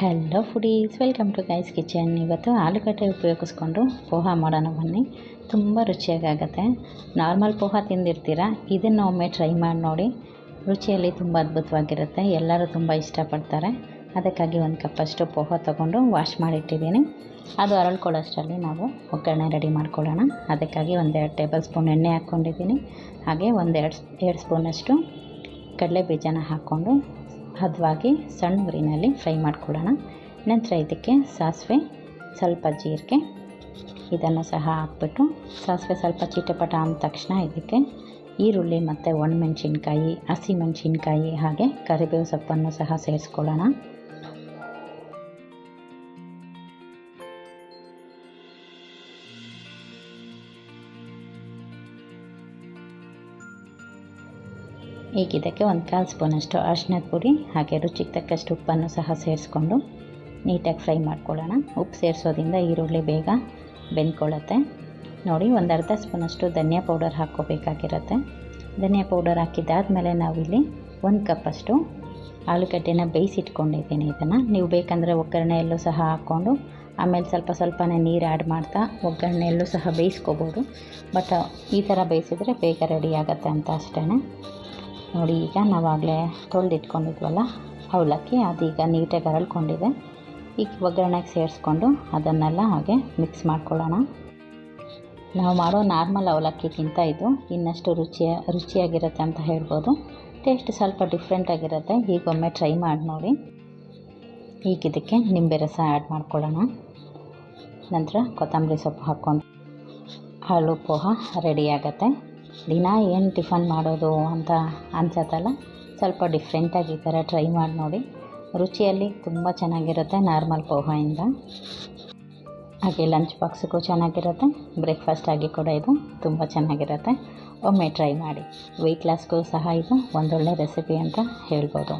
Hello foodies welcome to guys kitchen ಇವತ್ತು ಆಲೂಗಡ್ಡೆ ಉಪಯೋಗಿಸ್ಕೊಂಡು ಪೋಹ ಮಾಡೋಣ ಬನ್ನಿ. ತುಂಬ ರುಚಿಯಾಗತ್ತೆ ನಾರ್ಮಲ್ ಪೋಹ ತಿಂದಿರ್ತೀರ? ಇದನ್ನು ಒಮ್ಮೆ ಟ್ರೈ ಮಾಡಿ ನೋಡಿ. ರುಚಿಯಲ್ಲಿ ತುಂಬ ಅದ್ಭುತವಾಗಿರುತ್ತೆ. ಎಲ್ಲರೂ ತುಂಬ ಇಷ್ಟಪಡ್ತಾರೆ. ಅದಕ್ಕಾಗಿ ಒಂದು ಕಪ್ಪಷ್ಟು ಪೋಹ ತೊಗೊಂಡು ವಾಶ್ ಮಾಡಿಟ್ಟಿದ್ದೀನಿ. ಅದು ಅರಳ್ಕೊಳ್ಳೋಷ್ಟರಲ್ಲಿ ನಾವು ಒಗ್ಗರಣೆ ರೆಡಿ ಮಾಡ್ಕೊಳ್ಳೋಣ. ಅದಕ್ಕಾಗಿ ಒಂದೆರಡು ಟೇಬಲ್ ಸ್ಪೂನ್ ಎಣ್ಣೆ ಹಾಕ್ಕೊಂಡಿದ್ದೀನಿ. ಹಾಗೆ ಒಂದೆರಡು ಎರಡು ಸ್ಪೂನಷ್ಟು ಕಡಲೆ ಬೀಜನ ಹಾಕ್ಕೊಂಡು ಹದವಾಗಿ ಸಣ್ಣ ಉರಿನಲ್ಲಿ ಫ್ರೈ ಮಾಡ್ಕೊಳ್ಳೋಣ. ನಂತರ ಇದಕ್ಕೆ ಸಾಸಿವೆ, ಸ್ವಲ್ಪ ಜೀರಿಗೆ, ಇದನ್ನು ಸಹ ಹಾಕ್ಬಿಟ್ಟು ಸಾಸಿವೆ ಸ್ವಲ್ಪ ಚಿಟಪಟ ಅಂದ ತಕ್ಷಣ ಇದಕ್ಕೆ ಈರುಳ್ಳಿ ಮತ್ತು ಒಣಮೆಣಸಿನ್ಕಾಯಿ, ಹಸಿಮೆಣಸಿನ್ಕಾಯಿ ಹಾಗೆ ಕರಿಬೇವು ಸೊಪ್ಪನ್ನು ಸಹ ಸೇರಿಸ್ಕೊಳ್ಳೋಣ. ಈಗ ಇದಕ್ಕೆ ಒಂದು ಕಾಲು ಸ್ಪೂನಷ್ಟು ಅರಿಶಿನದ ಪುಡಿ, ಹಾಗೆ ರುಚಿಗೆ ತಕ್ಕಷ್ಟು ಉಪ್ಪನ್ನು ಸಹ ಸೇರಿಸ್ಕೊಂಡು ನೀಟಾಗಿ ಫ್ರೈ ಮಾಡ್ಕೊಳ್ಳೋಣ. ಉಪ್ಪು ಸೇರಿಸೋದ್ರಿಂದ ಈರುಳ್ಳಿ ಬೇಗ ಬೆಂದ್ಕೊಳ್ಳುತ್ತೆ. ನೋಡಿ, ಒಂದು ಅರ್ಧ ಸ್ಪೂನಷ್ಟು ಧನಿಯಾ ಪೌಡರ್ ಹಾಕ್ಕೋಬೇಕಾಗಿರುತ್ತೆ. ಧನಿಯಾ ಪೌಡರ್ ಹಾಕಿದ್ದಾದಮೇಲೆ ನಾವಿಲ್ಲಿ ಒಂದು ಕಪ್ಪಷ್ಟು ಆಲೂಗಡ್ಡೆನ ಬೇಯಿಸಿಟ್ಕೊಂಡಿದ್ದೀನಿ ಇದನ್ನು. ನೀವು ಬೇಕಂದರೆ ಒಗ್ಗರಣೆಯಲ್ಲೂ ಸಹ ಹಾಕ್ಕೊಂಡು, ಆಮೇಲೆ ಸ್ವಲ್ಪ ಸ್ವಲ್ಪನೇ ನೀರು ಆ್ಯಡ್ ಮಾಡ್ತಾ ಒಗ್ಗರಣೆಯಲ್ಲೂ ಸಹ ಬೇಯಿಸ್ಕೋಬೋದು. ಬಟ್ ಈ ಥರ ಬೇಯಿಸಿದ್ರೆ ಬೇಗ ರೆಡಿ ಆಗುತ್ತೆ ಅಂತ ಅಷ್ಟೇ ನೋಡಿ, ಈಗ ನಾವಾಗಲೇ ತೊಳೆದಿಟ್ಕೊಂಡಿದ್ವಲ್ಲ ಅವಲಕ್ಕಿ ಅದೀಗ ನೀಟಾಗಿ ಅರಳ್ಕೊಂಡಿದೆ. ಈಗ ಒಗ್ಗರಣೆಗೆ ಸೇರಿಸ್ಕೊಂಡು ಅದನ್ನೆಲ್ಲ ಹಾಗೆ ಮಿಕ್ಸ್ ಮಾಡ್ಕೊಳ್ಳೋಣ. ನಾವು ಮಾಡೋ ನಾರ್ಮಲ್ ಅವಲಕ್ಕಿಗಿಂತ ಇದು ಇನ್ನಷ್ಟು ರುಚಿಯ ರುಚಿಯಾಗಿರುತ್ತೆ ಅಂತ ಹೇಳ್ಬೋದು. ಟೇಸ್ಟ್ ಸ್ವಲ್ಪ ಡಿಫ್ರೆಂಟಾಗಿರುತ್ತೆ ಒಮ್ಮೆ ಟ್ರೈ ಮಾಡಿ ನೋಡಿ. ಈಗ ಇದಕ್ಕೆ ನಿಂಬೆ ರಸ ಆ್ಯಡ್ ಮಾಡ್ಕೊಳ್ಳೋಣ. ನಂತರ ಕೊತ್ತಂಬರಿ ಸೊಪ್ಪು ಹಾಕ್ಕೊಂಡು ಹಾಳು ಪೋಹ ರೆಡಿ ಆಗುತ್ತೆ. ದಿನ ಏನು ಟಿಫನ್ ಮಾಡೋದು ಅಂತ ಅನ್ಸತ್ತಲ್ಲ? ಸ್ವಲ್ಪ ಡಿಫ್ರೆಂಟಾಗಿ ಈ ಥರ ಟ್ರೈ ಮಾಡಿ ನೋಡಿ. ರುಚಿಯಲ್ಲಿ ತುಂಬ ಚೆನ್ನಾಗಿರುತ್ತೆ ನಾರ್ಮಲ್ ಪೋಹಾಯಿಂದ. ಹಾಗೆ ಲಂಚ್ ಬಾಕ್ಸಿಗೂ ಚೆನ್ನಾಗಿರುತ್ತೆ. ಬ್ರೇಕ್ಫಾಸ್ಟ್ ಆಗಿ ಕೂಡ ಇದು ತುಂಬ ಚೆನ್ನಾಗಿರುತ್ತೆ. ಒಮ್ಮೆ ಟ್ರೈ ಮಾಡಿ. ವೆಯ್ಟ್ ಲಾಸ್ಗೂ ಸಹ ಇದು ಒಂದೊಳ್ಳೆ ರೆಸಿಪಿ ಅಂತ ಹೇಳ್ಬೋದು.